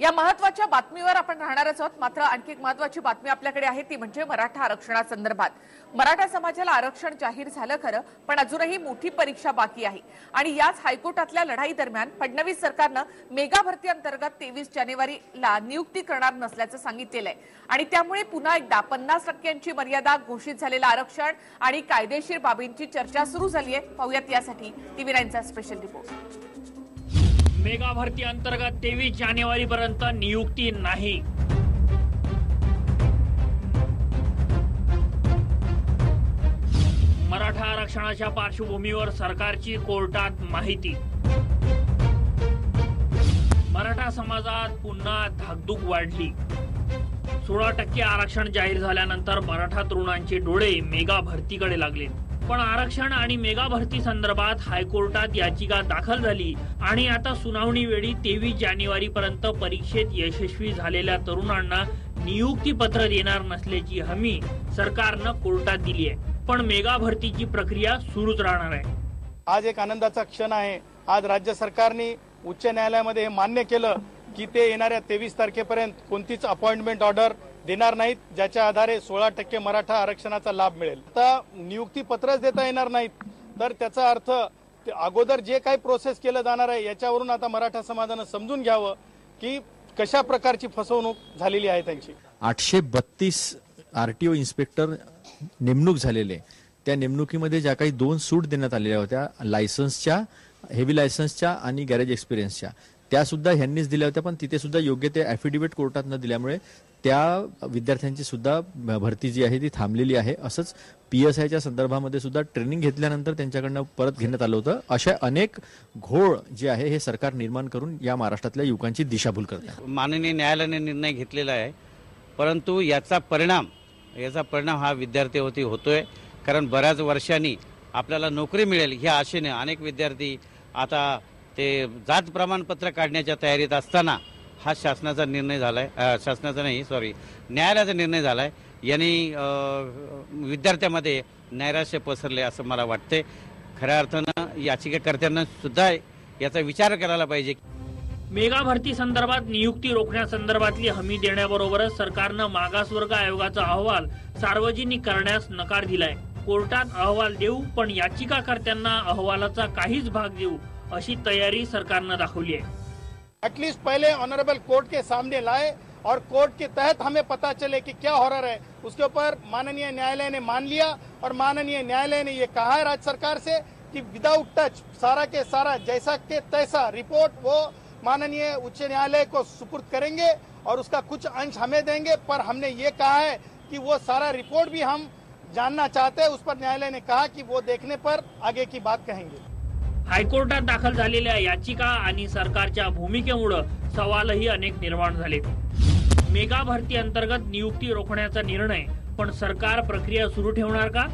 या महत्त्वाच्या बातमीवर आपण राहणारच आहोत. मात्र आणखी एक महत्वाची बातमी आपल्याकडे आहे ती म्हणजे मराठा आरक्षणासंदर्भात. मराठा समाजाला आरक्षण जाहीर झालं खरं पण अजूनही मोठी परीक्षा बाकी आहे. आणि याच हायकोर्टातल्या लढाई दरम्यान फडणवीस सरकारनं मेगा भरती अंतर्गत तेवीस जानेवारीला नियुक्ती करणार नसल्याचं सांगितलेलं आहे. आणि त्यामुळे पुन्हा एकदा पन्नास टक्क्यांची मर्यादा घोषित झालेलं आरक्षण आणि कायदेशीर बाबींची चर्चा सुरू झाली आहे. पाहूयात यासाठी टीव्ही नाईनचा स्पेशल रिपोर्ट. मेगा भरती अंतर्गत तेवीस जानेवारी पर्यंत नियुक्ती नाही. मराठा आरक्षणाच्या पार्श्वभूमीवर सरकारची कोर्टात माहिती. मराठा समाजात पुन्हा धाकधूक वाढली. सोळा टक्के आरक्षण जाहीर झाल्यानंतर मराठा तरुणांचे डोळे मेगा भरतीकडे लागले. पण आरक्षण आणि मेगा भरती संदर्भात हायकोर्टात याचिका दाखल झाली आणि आता सुनावणी वेळी तेवीस जानेवारी पर्यंत परीक्षेत यशस्वी झालेल्या तरुणांना नियुक्ती पत्र देणार नसल्याची हमी सरकारनं कोर्टात दिली आहे. पण मेगा भरतीची प्रक्रिया सुरूच राहणार आहे. आज एक आनंदाचा क्षण आहे. आज राज्य सरकारने उच्च न्यायालयामध्ये हे मान्य केलं की ते येणाऱ्या तेवीस तारखेपर्यंत कोणतीच अपॉइंटमेंट ऑर्डर देणार नाहीत ज्याच्या आधारे सोळा टक्के मराठा आरक्षणाचा लाभ मिळेल. आता नियुक्ती पत्रच देता येणार नाहीत. तर त्याचा अर्थ ते अगोदर जे काही प्रोसेस केलं जाणार आहे याच्यावरून आता मराठा समाजानं समजून घ्यावं की कशा प्रकारची फसवणूक झालेली आहे त्यांची. आठशे बत्तीस आर टी ओ इन्स्पेक्टर नेमणूक झालेले त्या नेमणुकीमध्ये ज्या काही दोन सूट देण्यात आलेल्या होत्या लायसन्सच्या हेवी लायसन्सच्या आणि गॅरेज एक्सपिरियन्सच्या त्या सुद्धा ह्यांनीच दिल्या होत्या पण तिथे सुद्धा योग्य ते ॲफिडेव्हिट कोर्टात न दिल्यामुळे त्या विद्यार्थ्यांची सुद्धा भरती जी आहे ती थांबलेली आहे. असंच पी एस आयच्या संदर्भामध्ये सुद्धा ट्रेनिंग घेतल्यानंतर त्यांच्याकडनं परत घेण्यात आलं होतं. अशा अनेक घोळ जे आहे हे सरकार निर्माण करून या महाराष्ट्रातल्या युवकांची दिशाभूल करत माननीय न्यायालयाने निर्णय घेतलेला आहे. परंतु याचा परिणाम याचा परिणाम हा विद्यार्थ्यावरती होतोय. कारण बऱ्याच वर्षांनी आपल्याला नोकरी मिळेल ह्या आशेने अनेक विद्यार्थी आता ते जात प्रमाणपत्र काढण्याच्या तयारीत असताना हा शासनाचा निर्णय झाला आहे शासनाचा नाही सॉरी न्यायालयाचा निर्णय झाला आहे यांनी विद्यार्थ्यामध्ये नैराश्य पसरले असं मला वाटते खऱ्या अर्थानं याचिकाकर्त्यांना सुद्धा याचा विचार करायला पाहिजे. मेगा भरती संदर्भात नियुक्ती रोखण्यासंदर्भातली हमी देण्याबरोबरच सरकारनं मागासवर्ग आयोगाचा अहवाल सार्वजनिक करण्यास नकार दिलाय. कोर्टात अहवाल देऊ पण याचिकाकर्त्यांना अहवालाचा काहीच भाग देऊ अशी तयारी सरकारनं दाखवली आहे. एटलीस्ट पहले ऑनरेबल कोर्ट के सामने लाए और कोर्ट के तहत हमें पता चले कि क्या हो रहा है। उसके ऊपर माननीय न्यायालय ने मान लिया और माननीय न्यायालय ने ये कहा है राज्य सरकार से कि विदाउट टच सारा के सारा, जैसा के तैसा रिपोर्ट वो माननीय उच्च न्यायालय को सुपुर्द करेंगे और उसका कुछ अंश हमें देंगे। पर हमने ये कहा है कि वो सारा रिपोर्ट भी हम जानना चाहते हैं। उस पर न्यायालय ने कहा कि वो देखने पर आगे की बात कहेंगे। हायकोर्टात दाखल झालेल्या याचिका आणि सरकारच्या भूमिकेमुळं सवालही अनेक निर्माण झाले मेगा भरती अंतर्गत नियुक्ती रोखण्याचा निर्णय पण सरकार प्रक्रिया सुरू ठेवणार का?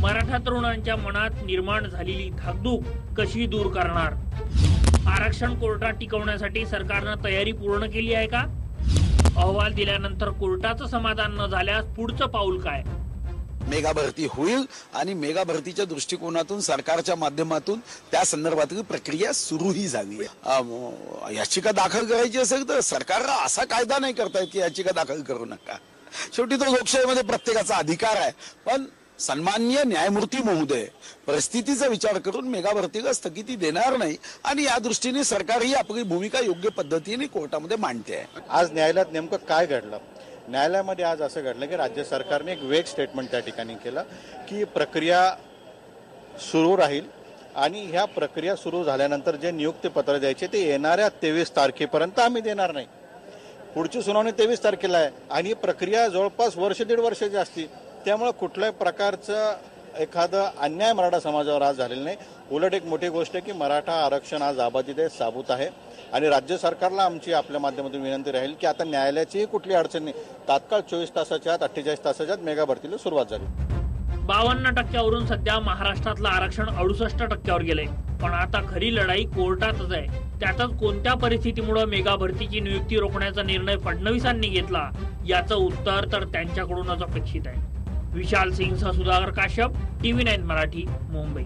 मराठा तरुणांच्या मनात निर्माण झालेली धाकधूक कशी दूर करणार? आरक्षण कोर्टात टिकवण्यासाठी सरकारनं तयारी पूर्ण केली आहे का? अहवाल दिल्यानंतर कोर्टाचं समाधान न झाल्यास पुढचं पाऊल काय? मेगा भरती होईल आणि मेगा भरतीच्या दृष्टिकोनातून सरकारच्या माध्यमातून त्या संदर्भातील प्रक्रिया सुरूही झाली. याचिका दाखल करायची असेल तर सरकारला असा कायदा नाही करता येत की याचिका दाखल करू नका. शेवटी तो लोकशाहीमध्ये प्रत्येकाचा अधिकार आहे. पण सन्मान्य न्यायमूर्ती महोदय परिस्थितीचा विचार करून मेगा भरतीला स्थगिती देणार नाही आणि या दृष्टीने सरकार ही आपली भूमिका योग्य पद्धतीने कोर्टामध्ये मांडते. आहे आज न्यायालयात नेमकं काय घडलं? न्यायालयामध्ये आज असं घडलं की राज्य सरकारने एक वेग स्टेटमेंट त्या ठिकाणी केलं की प्रक्रिया सुरू राहील आणि ह्या प्रक्रिया सुरू झाल्यानंतर जे नियुक्तीपत्र द्यायचे ते येणाऱ्या तेवीस तारखेपर्यंत आम्ही देणार नाही. पुढची सुनावणी तेवीस तारखेला आहे आणि ही प्रक्रिया जवळपास वर्ष दीड वर्षाची असती. त्यामुळे कुठल्याही प्रकारचं एखादं अन्याय मराठा समाजावर आज झालेलं नाही. उलट एक मोठी गोष्ट आहे की मराठा आरक्षण आज आबादित आहे साबूत आहे. आणि राज्य सरकारला आमची आपल्या माध्यमातून विनंती राहील की आता न्यायालयाचीही कुठली अडचण नाही. तात्काळ चोवीस तासाच्या आत अठ्ठेचाळीस तासाच्या आत मेगा भरतीला सुरुवात झाली. बावन्न टक्क्यावरून सध्या महाराष्ट्रातलं आरक्षण अडुसष्ट टक्क्यावर गेलंय. पण आता खरी लढाई कोर्टातच आहे. त्यातच कोणत्या परिस्थितीमुळे मेगा भरतीची नियुक्ती रोखण्याचा निर्णय फडणवीसांनी घेतला? याचं उत्तर तर त्यांच्याकडूनच अपेक्षित आहे. Vishal Singh Sudhakar Kashyap TV nine Marathi Mumbai.